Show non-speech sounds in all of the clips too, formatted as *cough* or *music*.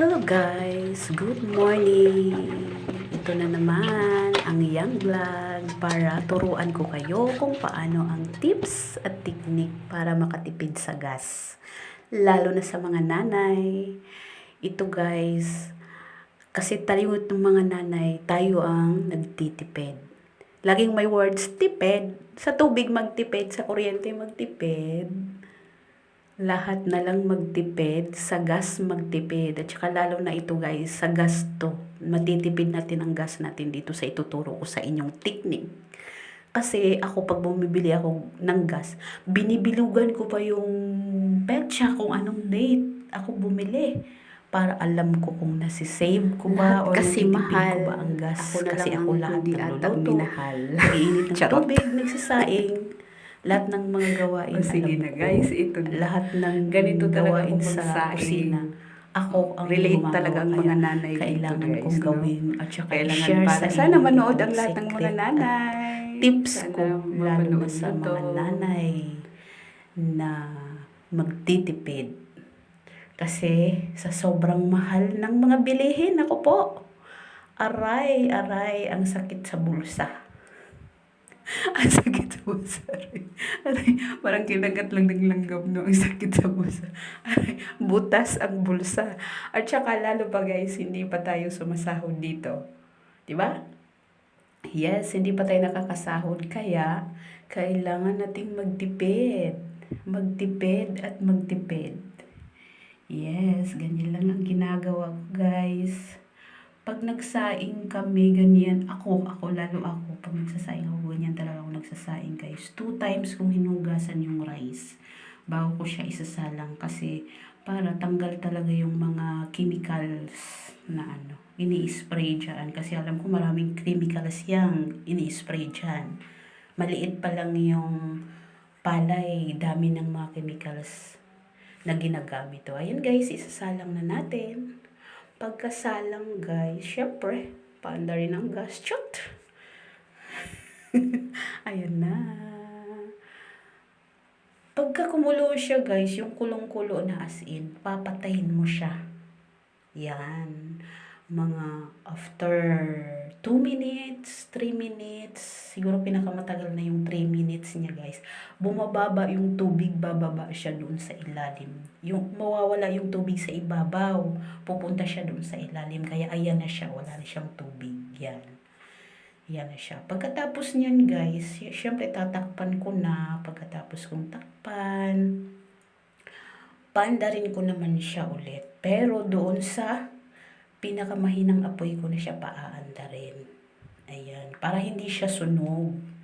Hello guys! Good morning! Ito na naman ang Young Vlog para turuan ko kayo kung paano ang tips at technique para makatipid sa gas. Lalo na sa mga nanay. Ito guys, kasi tayo ng mga nanay, tayo ang nagtitipid. Laging may words tipid. Sa tubig magtipid, sa kuryente magtipid lahat na lang magtipid, sa gas magtipid. At saka lalo na ito guys, sa gas to. Matitipid natin ang gas natin dito sa ituturo ko sa inyong technique. Kasi ako pag bumibili ako ng gas, binibilugan ko pa yung petsa kung anong date ako bumili. Para alam ko kung nasisave ko ba Lahat or kasi mahal. ko ba ang gas. Ako na kasi lang ako lahat atang nagluluto. minahal. Nagiinit ng tubig, nagsasaing. Lahat ng mga gawain. O sige alam na guys, ito na. Lahat ng Ganito talaga gawain sa kusina. Ako ang Relate talaga ang mga nanay dito, Kailangan guys, kong no? gawin at saka Kailangan i-share para sa sana manood ang lahat ng mga nanay. Tips Sana ko, lalo na sa mga nanay na magtitipid. Kasi sa sobrang mahal ng mga bilihin, ako po, aray, aray, ang sakit sa bulsa. *laughs* ang sakit sa bulsa. Aray, parang kinagat lang ng langgam no, ang sakit sa bulsa. Aray, butas ang bulsa. At saka lalo pa guys, hindi pa tayo sumasahod dito. Di ba? Yes, hindi pa tayo nakakasahod. Kaya, kailangan nating magtipid. Magtipid at magtipid. Yes, ganyan lang ang ginagawa ko, guys. Pag nagsaing kami, ganyan, ako, ako, lalo ako, pag nagsasaing ako, ganyan talaga ako nagsasaing, guys. Two times kong hinugasan yung rice bago ko siya isasalang kasi para tanggal talaga yung mga chemicals na ano, ini-spray dyan. Kasi alam ko maraming chemicals yang ini-spray dyan. Maliit pa lang yung palay, dami ng mga chemicals na ginagamit. O, ayan guys, isasalang na natin. Pagkasalang guys, syempre, paanda rin ang gas. Chot! *laughs* ayan na. Pagka siya guys, yung kulong-kulo na as in, papatayin mo siya. Yan. Mga after 2 minutes, 3 minutes, siguro pinakamatagal na yung 3 minutes niya guys. Bumababa yung tubig, bababa siya doon sa ilalim. Yung mawawala yung tubig sa ibabaw, pupunta siya doon sa ilalim. Kaya ayan na siya, wala na siyang tubig. Yan. Yan na siya. Pagkatapos niyan guys, syempre tatakpan ko na. Pagkatapos kong takpan, paandarin ko naman siya ulit. Pero doon sa pinakamahinang apoy ko na siya paaandarin. Ayan. Para hindi siya sunog.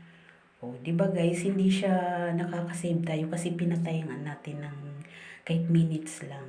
O, di ba guys, hindi siya nakakasave tayo kasi pinatayan natin ng kahit minutes lang.